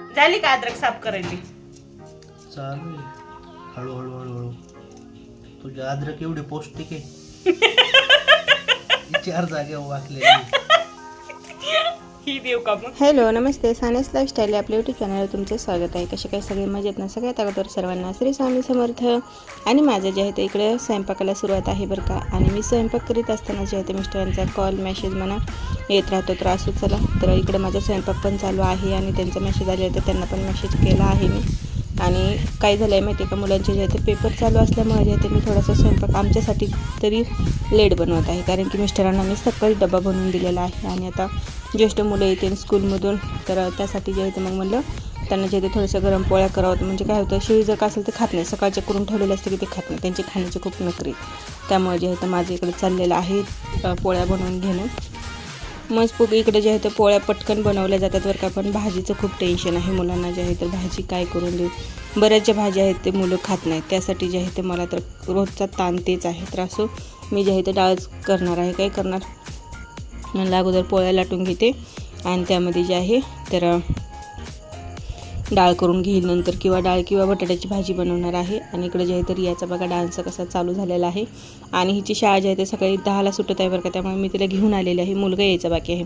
झाली का अद्रक साफ करायची? चालू आहे. हळूहळू हळूहळू. तुझी अद्रक एवढी पौष्टिक आहे. चार जागेवर वाकलेली. ही देऊ का मग? हॅलो नमस्ते. सानेस लाईफस्टाईल या आपल्या युट्यूब चॅनलवर तुमचं स्वागत आहे. कसे काय सगळे मजेत ना? सगळ्यात अगोदर सर्वांना श्री स्वामी समर्थ. आणि माझं जे आहे ते इकडे स्वयंपाकाला सुरुवात आहे बरं का. आणि मी स्वयंपाक करीत असताना जे आहे ते मिस्टरांचा कॉल मेसेज म्हणा येत राहतो. तर असू चला. तर इकडे माझा स्वयंपाक पण चालू आहे आणि त्यांचा मेसेज आले होते. त्यांना पण मेसेज केला आहे मी. आणि काय झालं आहे माहिती आहे का? मुलांचे जे आहे ते पेपर चालू असल्यामुळे जे ते मी थोडासा स्वयंपाक आमच्यासाठी तरी लेट बनवत आहे. कारण की मिस्टरांना मी सकाळी डबा बनवून दिलेला आहे. आणि आता ज्येष्ठ मुलं येतील स्कूलमधून तर त्यासाठी जे आहे ते मग म्हणलं त्यांना जे आहे ते थोडंसं गरम पोळ्या करावं. म्हणजे काय होतं शिळी जर का असेल तर खात नाही. सकाळचे करून ठेवलेलं असतं की ते खात नाही. त्यांची खाण्याची खूप नकरी त्यामुळे जे आहे तर माझं इकडे चाललेलं आहे पोळ्या बनवून घेणं. मजपूक इकडे जे आहे तर पोळ्या पटकन बनवल्या जातात बरं का पण भाजीचं खूप टेन्शन आहे मुलांना जे आहे तर भाजी काय करून देऊ? बऱ्याच ज्या भाज्या आहेत ते मुलं खात नाहीत. त्यासाठी जे आहे ते मला तर रोजचा ताण तेच आहे. तर असो मी जे आहे ते डाळच करणार आहे. काय करणार? म्हणलं अगोदर पोळ्या लाटून घेते. आणि त्यामध्ये जे आहे तर डाळ करून घेईल नंतर किंवा डाळ किंवा बटाट्याची भाजी बनवणार आहे. आणि इकडे जे आहे तर याचा बघा डान्स कसा चालू झालेला आहे. आणि हिची शाळा जी आहे ते सकाळी दहाला सुटत आहे बरं का त्यामुळे मी तिला घेऊन आलेली आहे. मुलगा यायचा बाकी आहे.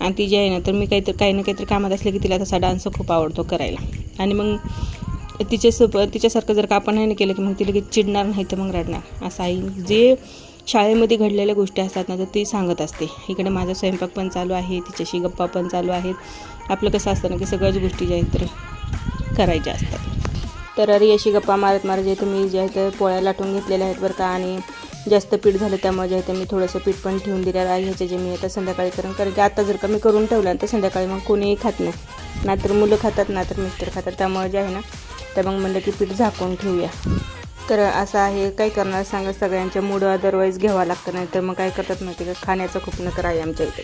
आणि ती जी आहे ना तर मी काहीतरी काही ना काहीतरी कामात असले की तिला तसा डान्स खूप आवडतो करायला. आणि मग तिच्यासोबत तिच्यासारखं जर का आपण नाही ना केलं की मग ती लगेच चिडणार नाही तर मग रडणार. असं आई जे शाळेमध्ये घडलेल्या गोष्टी असतात ना तर ती सांगत असते. इकडे माझा स्वयंपाक पण चालू आहे तिच्याशी गप्पा पण चालू आहेत. आपलं कसं असतं ना की सगळ्याच गोष्टी ज्या आहेत तर करायच्या असतात. तर अरे अशी गप्पा मारत मारत जे मी जे आहे तर पोळ्या लाटून घेतलेल्या आहेत बरं का आणि जास्त पीठ झालं त्यामुळे जे आहे तर मी थोडंसं पीठ पण ठेवून दिलेलं आहे ह्याचे जे मी आता संध्याकाळी करून. कारण की आता जर का मी करून ठेवलं तर संध्याकाळी मग कोणीही खात नाही. ना तर मुलं खातात ना तर मिस्टर खातात. त्यामुळे जे आहे ना तर मग म्हणलं की पीठ झाकून ठेवूया. तर असं आहे काय करणार सांगा सगळ्यांच्या मूड अदरवाईज घ्यावं लागतं नाही तर मग काय करतात माहिती का? खाण्याचं खूप नकर आहे आमच्या इथे.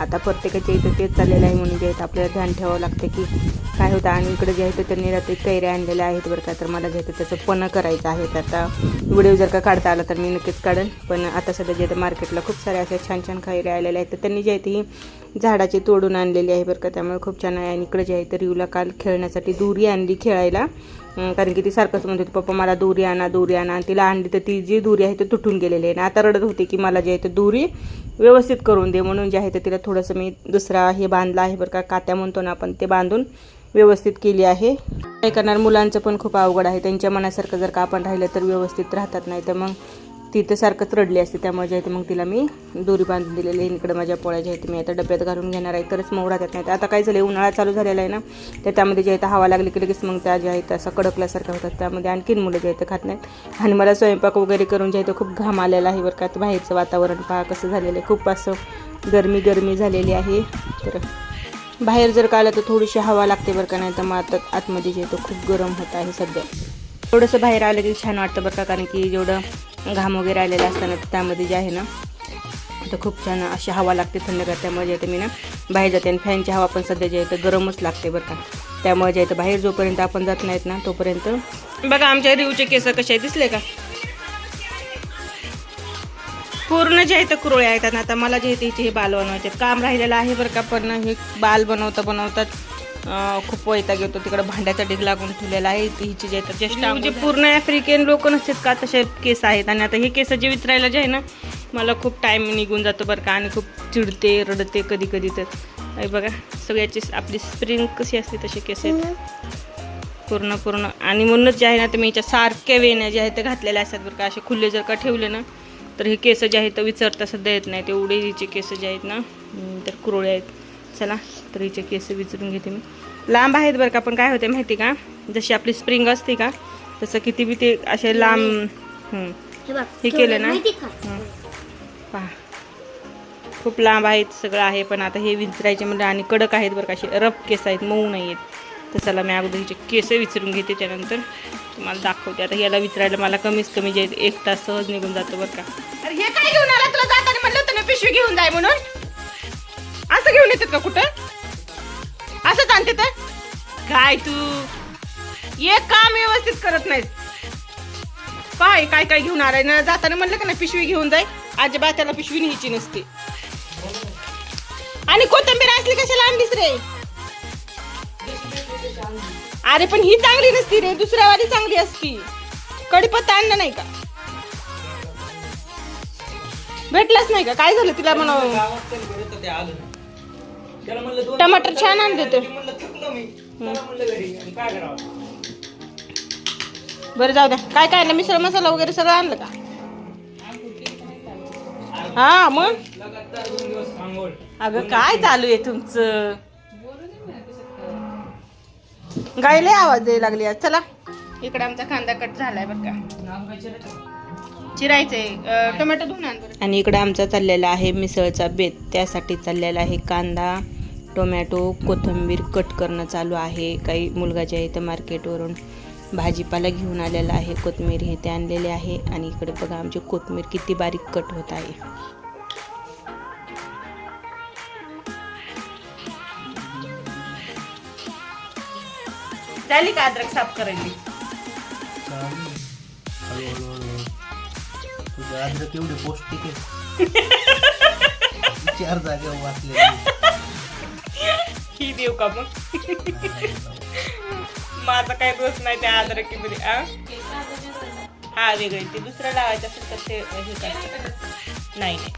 आता प्रत्येकाच्या इथं तेच चाललेलं आहे म्हणून जे आपल्याला ध्यान ठेवावं लागतं की काय होतं आणि इकडे जे आहे तर त्यांनी रात्री कैऱ्या आणलेल्या आहेत बरं का तर मला जे ते त्याचं पण करायचं आहे. तर आता व्हिडिओ जर का काढता आला तर मी नक्कीच काढेन. पण आता सध्या जे आहे मार्केटला खूप साऱ्या अशा छान छान कैऱ्या आलेल्या आहेत तर त्यांनी जे आहे ती झाडाची तोडून आणलेली आहे बरं का त्यामुळे खूप छान आहे. आणि इकडे जे आहे तर रिवला काल खेळण्यासाठी दुरी आणली खेळायला. कारण की ती सारखंच म्हणत होती पप्पा मला दोरी आणा दोरी आणा. आणि तिला आणली तर ती जी दोरी आहे ती तुटून गेलेली आहे. आणि आता रडत होती की मला जे आहे ते दोरी व्यवस्थित करून दे म्हणून जे आहे ते तिला थोडंसं मी दुसरा हे बांधला आहे बरं का कात्या म्हणतो ना आपण ते बांधून व्यवस्थित केली आहे. काय करणार? मुलांचं पण खूप अवघड आहे. त्यांच्या मनासारखं जर का आपण राहिलं तर व्यवस्थित राहतात नाही तर मग ती तर सारखंच रडली असते त्यामुळे जे आहे ते मग तिला मी दोरी बांधून दिलेली आहे. इकडे माझ्या पोळ्या ज्या आहेत मी आता डब्यात घालून घेणार आहे. तरच मऊ राहतात नाही तर आता काय झालं उन्हाळा चालू झालेला आहे ना तर त्यामध्ये जे आहे तर हवा लागली की लगेच मग त्या ज्या आहेत असं कडकल्यासारख्या होतात. त्यामध्ये आणखीन मुलं जे आहेत ते खात नाहीत. आणि मला स्वयंपाक वगैरे करून जे आहे ते खूप घाम आलेला आहे बरं का. बाहेरचं वातावरण पहा कसं झालेलं आहे. खूप असं गरमी गरमी झालेली आहे. तर बाहेर जर का आलं तर थोडीशी हवा लागते बरं का नाही तर मग आता आतमध्ये जे आहे तो खूप गरम होत आहे सध्या. थोडंसं बाहेर आलं की छान वाटतं बरं का कारण की जेवढं घाम वगैरे आलेला असताना त्यामध्ये जे आहे ना तर खूप छान अशी हवा लागते थंडगार. त्यामुळे जे आहे मी ना बाहेर जाते आणि फॅनची हवा पण सध्या जे आहे तर गरमच लागते बरं का. त्यामुळे जे आहे तर बाहेर जोपर्यंत आपण जात नाहीत ना तोपर्यंत. बघा आमच्या रिवचे केस कसे आहे दिसले का? पूर्ण जे आहे तर कुरळे आहेत. आणि आता मला जे आहे ते हे बाल बनवायचे काम राहिलेलं आहे बरं का पण हे बाल बनवता बनवतात खूप वैताग येतो. तिकडे भांड्याचा ढीग लागून ठेवलेला आहे. हिची जे जस्ट म्हणजे पूर्ण आफ्रिकन लोक नसतात का? तसे केस आहेत. आणि आता हे केस जे विचारायला जे आहे ना मला खूप टाईम निघून जातो बरं का. आणि खूप चिडते रडते कधी कधी तर बघा सगळ्याची आपली स्प्रिंग कशी असते तसे केस आहेत. पूर्ण पूर्ण. आणि म्हणूनच जे आहे ना तर मी याच्या सारख्या वेण्या ज्या आहेत त्या घातलेल्या असतात बरं का. असे खुल्ले जर का ठेवले ना तर हे केस जे आहेत तर विचारता सध्या येत नाही. तेवढे हिचे केस जे आहेत ना तर कुरळे आहेत. चला तर हिचे केस विचारून घेते मी. लांब आहेत बरं का पण काय होते माहिती का? जशी आपली स्प्रिंग असते का तसं किती बी ते असे लांब. हे केलं ना. पहा. खूप लांब आहेत सगळं आहे पण आता हे विचारायचे म्हणजे आणि कडक आहेत बरं का असे रफ केस आहेत मऊ नाही आहेत. तर चला मी अगोदर हिचे केस विचारून घेते त्यानंतर तुम्हाला दाखवते. आता याला विचारायला मला कमीच कमी जे एक तास सहज निघून जातो बरं का. अरे हे काय घेऊन आला? तुला जाताना पिशवी घेऊन जाय म्हणून? असं घेऊन येतात का कुठं? असंच आणते तर? काय तू? एक काम व्यवस्थित करत नाही काय काय काय घेऊन आलाय? ना जाताना म्हणलं का ना पिशवी घेऊन जाय? आजीबा त्याला पिशवी न्यायची नसते. आणि कोथिंबीर असली कशाला आणलीस रे? अरे पण ही चांगली नसती रे. दुसऱ्यावाली चांगली असती. कडीपत्ता आणलं नाही का? भेटलाच नाही का? काय झालं तिला म्हणा त्याला म्हणलं दोन टमाटर छान आणले ते. मी म्हणलं थकलो मी. त्याला म्हणलं घरी. आणि काय करावं? बरं जाऊ द्या. काय काय आणलं? मिसळ मसाला वगैरे सगळं आणलं का? हा मग? लगातार दोन दिवस आंघोळ. अगं काय चालू आहे तुमचं? गायले आवाज द्यायला लागली आज. चला. इकडे आमचा कांदा कट झालाय बरं का. चिरायचंय. टोमॅटो धुवून आण बरं. आणि इकडं आमचा चाललेला आहे मिसळचा बेत. त्यासाठी चाललेला आहे कांदा. टोमॅटो कोथिंबीर कट करणं चालू आहे. काही मुलगा जे आहे ते मार्केटवरून भाजीपाला घेऊन आलेला आहे कोथिंबीर हे ते आणलेले आहे. आणि इकडे बघा आमची कोथिंबीर किती बारीक कट होत आहे. झाली का अद्रक साफ करायची? अद्रक एवढे पौष्टिक आहे. चार जागेवर वाचले ही देऊ का मग? माझा काही दोष नाही त्या अद्रकीमध्ये आ? हा वेगळी ते दुसरं लावायचं असेल तर ते हे करायचं नाही नाही.